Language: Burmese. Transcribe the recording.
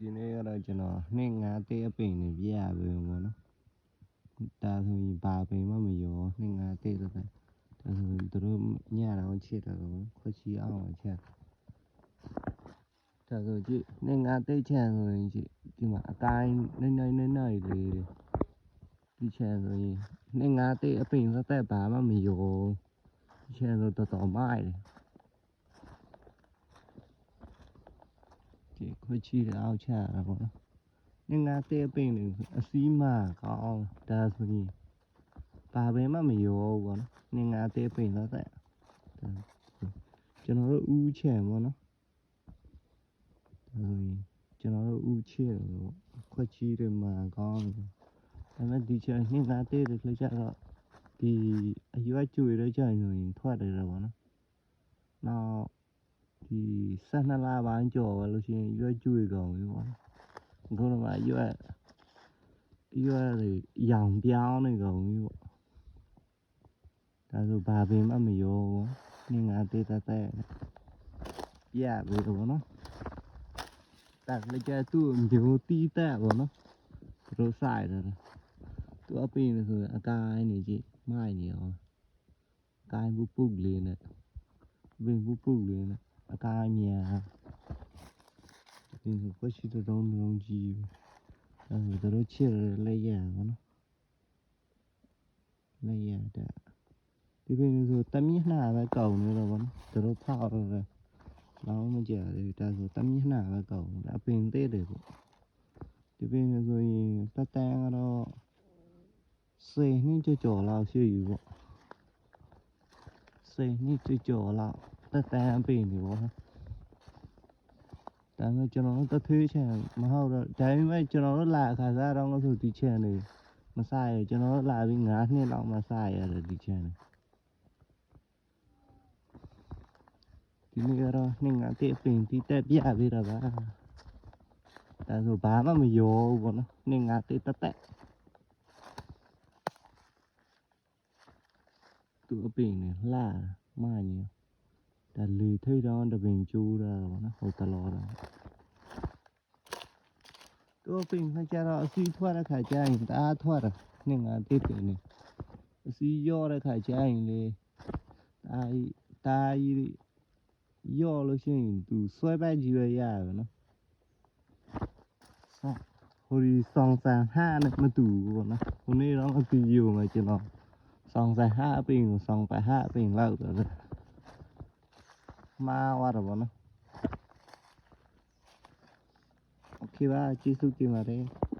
ဒီနေ့ကတော့ကျွန်တော်နှစ်ငါးတဲ့အပင်နေပြရပြီပေါ့နော်ဒါဆိုရင်ဘာပင်မှမရောနှစ်ငါးတဲ့တော့ဒါဆိုရင်သူတို့ညတော့ချစ်တယ်ပေါ့ခွချီအောင်ချက်ဒါဆိုကြည့်နှစ်ငါးတဲ့ချန်ဆိုရင်ကြည့်ဒီမှာအတိုင်းနိုင်နိုင်နိုင်နိုင်လေးဒီချန်ဆိုရင်နှစ်ငါးတဲ့အပင်သက်ဘာမှမရောဒီချန်ဆိုတော်တော်မိုက်တယ် ဒီ ခွချီတော့အောက်ချရတာပေါ့နော်။ငငါတဲပိန်လေးအစည်းမကောင်းဒါဆိုရင်ဘာပဲမှမရောဘူးပေါ့နော်။ငငါတဲပိန်တော့တဲ့ဒါကျွန်တော်တို့ဦးချင်ပေါ့နော်။ဒါဆိုရင်ကျွန်တော်တို့ဦးချင်လို့ခွချီတွေမှာကောင်းတယ်။ဒါပေမဲ့ဒီချင်ငငါတဲတွေခကြတော့ဒီအရွက်ကျွေတော့ကြာရင်ထွက်တယ်တော့ပေါ့နော်။နောက် ဒီ12လပိုင်းကျော်ပဲလို့ရှိရင်ရွက်ကျွေကုန်ပြီပေါ့နော်။ခုနကရွက်ရွက်တွေရောင်ပြောင်းနေကုန်ပြီပေါ့။ဒါဆိုဘာပင်မှမရောဘူး။နေငါတေးတတ်တဲ့ပြပြီတော့နော်။တက်လက်ကျသူ့မျိုးတီးတက်ပေါ့နော်။သူတို့ဆိုင်တယ်သူအပင်းလို့ဆိုအကိုင်းနေကြည့်မိုက်နေအောင်။ကိုင်းပုပုလေးနဲ့ပင်ပုပုလေးနဲ့ အကားမြန်ဒီကရှိတဲ့တုံးလုံးကြီးအဲဒါတို့ချစ်ရလက်ရပါနော်လက်ရတဲ့ဒီပင်ဆိုတမီးနှာပဲကောင်းနေတော့ဗောနော်တို့ဖောက်ရတယ်လောင်းမကြတယ်ဒါဆိုတမီးနှာပဲကောင်းတယ်အပင်သေးတယ်ပေါ့ဒီပင်ဆိုရင်တတန်းကတော့စေနှင်းကြော်လောက်ရှိอยู่ပေါ့စေနှင်းကြော်လောက် တက်တန်းပြင်နေပေါ့ဒါပေမဲ့ကျွန်တော်တို့တသွေးချင်မဟုတ်တော့ဒါပေမဲ့ကျွန်တော်တို့လာခါစားတော့လို့ဆိုဒီချင်နေမစားရကျွန်တော်တို့လာပြီး9နှစ်လောက်မှစားရတယ်ဒီချင်နေဒီနေ့ကတော့နှင်းငါတဲ့ပင်တီးတက်ပြပေးတာပါဒါဆိုဘာမှမရောဘူးပေါ့နော်နှင်းငါတဲ့တက်တက်သူအပင်နေလှမည င်ဒါလေထိတ်တော့တပင်ကျိုးတာပေါ့နော်ဟိုတလောတော့တော့ပင်ခါကြတော့အစီထွက်တဲ့ခါကျရင်တအားထွက်တာနေငါတိတ်တယ်နေအစီရော့တဲ့ခါကျရင်လေတာကြီးတာကြီးရော့လို့ရှိရင်သူဆွဲပိုက်ကြီးပဲရရပဲနော်ဆောဟိုဒီဆောင်ဆန်ဟာနဲ့မတူဘူးပေါ့နော်ဟိုနေ့တော့အပီယူမှာကျွန်တော်ဆောင်ဆန်ဟာအပင်ကိုဆောင်ပါဟာအပင်လောက်တော့ မှားသွားတော့ဗောနော်โอเคပါကျေးဇူးတင်ပါတယ်